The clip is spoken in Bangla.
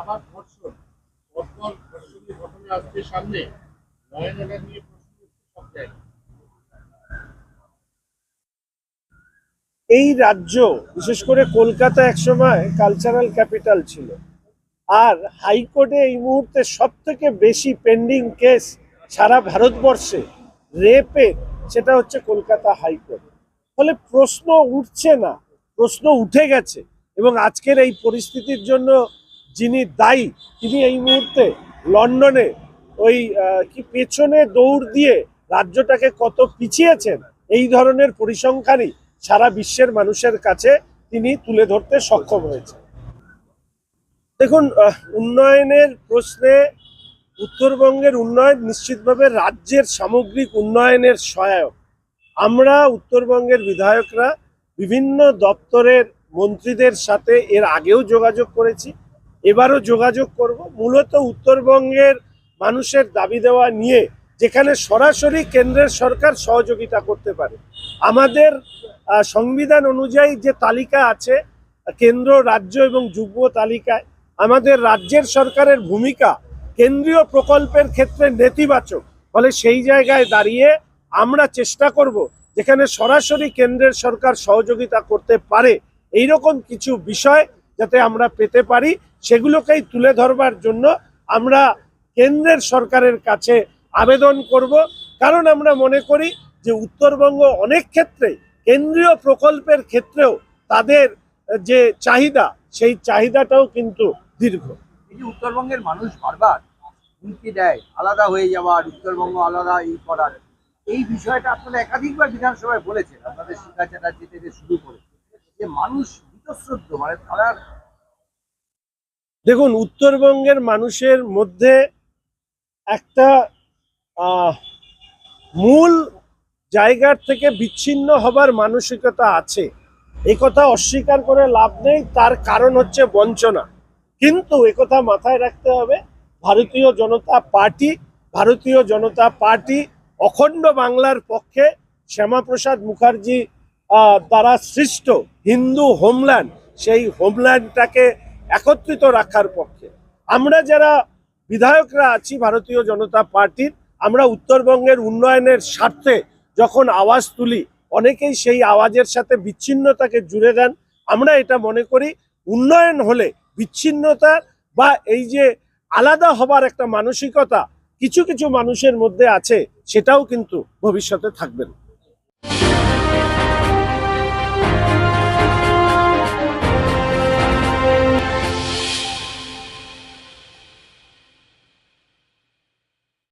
আবার ধর্ষণ পরপর ধর্ষণের ঘটনা আসছে সামনে। নয়নাটা নিয়ে প্রশ্ন সব এই রাজ্য, বিশেষ করে কলকাতা একসময় কালচারাল ক্যাপিটাল ছিল। আর হাইকোর্টে এই মুহূর্তে সব থেকে বেশি পেন্ডিং কেস সারা ভারতবর্ষে রেপের সেটা হচ্ছে কলকাতা হাইকোর্ট। ফলে প্রশ্ন উঠছে না, প্রশ্ন উঠে গেছে। এবং আজকের এই পরিস্থিতির জন্য যিনি দায়ী, তিনি এই মুহূর্তে লন্ডনে ওই কি পেছনে দৌড় দিয়ে রাজ্যটাকে কত পিছিয়েছেন, এই ধরনের পরিসংখ্যানই সারা বিশ্বের মানুষের কাছে তিনি তুলে ধরতে সক্ষম হয়েছে দেখুন উন্নয়নের প্রশ্নে উত্তরবঙ্গের উন্নয়ন নিশ্চিতভাবে রাজ্যের সামগ্রিক উন্নয়নের সহায়ক। আমরা উত্তরবঙ্গের বিধায়করা বিভিন্ন দপ্তরের মন্ত্রীদের সাথে এর আগেও যোগাযোগ করেছি। এবারও যোগাযোগ করব। মূলত উত্তরবঙ্গের মানুষের দাবি দেওয়া নিয়ে, যেখানে সরাসরি কেন্দ্রের সরকার সহযোগিতা করতে পারে। আমাদের সংবিধান অনুযায়ী যে তালিকা আছে, কেন্দ্র, রাজ্য এবং যুগ্ম তালিকায়, আমাদের রাজ্যের সরকারের ভূমিকা কেন্দ্রীয় প্রকল্পের ক্ষেত্রে নেতিবাচক। ফলে সেই জায়গায় দাঁড়িয়ে আমরা চেষ্টা করব, যেখানে সরাসরি কেন্দ্রের সরকার সহযোগিতা করতে পারে। এই রকম কিছু বিষয় যাতে আমরা পেতে পারি। সেগুলোকেই তুলে ধরবার জন্য আমরা কেন্দ্রের সরকারের কাছে আবেদন করব। কারণ আমরা মনে করি যে উত্তরবঙ্গ অনেক ক্ষেত্রে, কেন্দ্রীয় প্রকল্পের ক্ষেত্রেও তাদের যে চাহিদা, সেই চাহিদাটাও কিন্তু দীর্ঘ। এই যে উত্তরবঙ্গের মানুষ বারবার হুমকি দেয়, আলাদা হয়ে যাওয়ার, উত্তরবঙ্গ আলাদা এই করার। এই বিষয়টা আপনারা একাধিকবার বিধানসভায় বলেছেন, আপনাদের শিক্ষা চ্যাটার্জি থেকে শুরু করে। যে মানুষ বীতশ্রদ্ধ মানে তারা দেখুন, উত্তরবঙ্গের মানুষের মধ্যে একটা মূল জায়গার থেকে বিচ্ছিন্ন হবার মানসিকতা আছে। কথা অস্বীকার করে লাভ নেই, তার কারণ হচ্ছে বঞ্চনা। কিন্তু একথা মাথায় রাখতে হবে, ভারতীয় জনতা পার্টি, ভারতীয় জনতা পার্টি অখণ্ড বাংলার পক্ষে শ্যামাপ্রসাদ মুখার্জি দ্বারা সৃষ্ট হিন্দু হোমল্যান্ড, সেই হোমল্যান্ডটাকে একত্রিত রাখার পক্ষে। আমরা যারা বিধায়করা আছি ভারতীয় জনতা পার্টির, আমরা উত্তরবঙ্গের উন্নয়নের স্বার্থে যখন আওয়াজ তুলি, অনেকেই সেই আওয়াজের সাথে বিচ্ছিন্নতাকে জুড়ে দেন। আমরা এটা মনে করি, উন্নয়ন হলে বিচ্ছিন্নতা বা এই যে আলাদা হবার একটা মানসিকতা কিছু কিছু মানুষের মধ্যে আছে, সেটাও কিন্তু ভবিষ্যতে থাকবে না।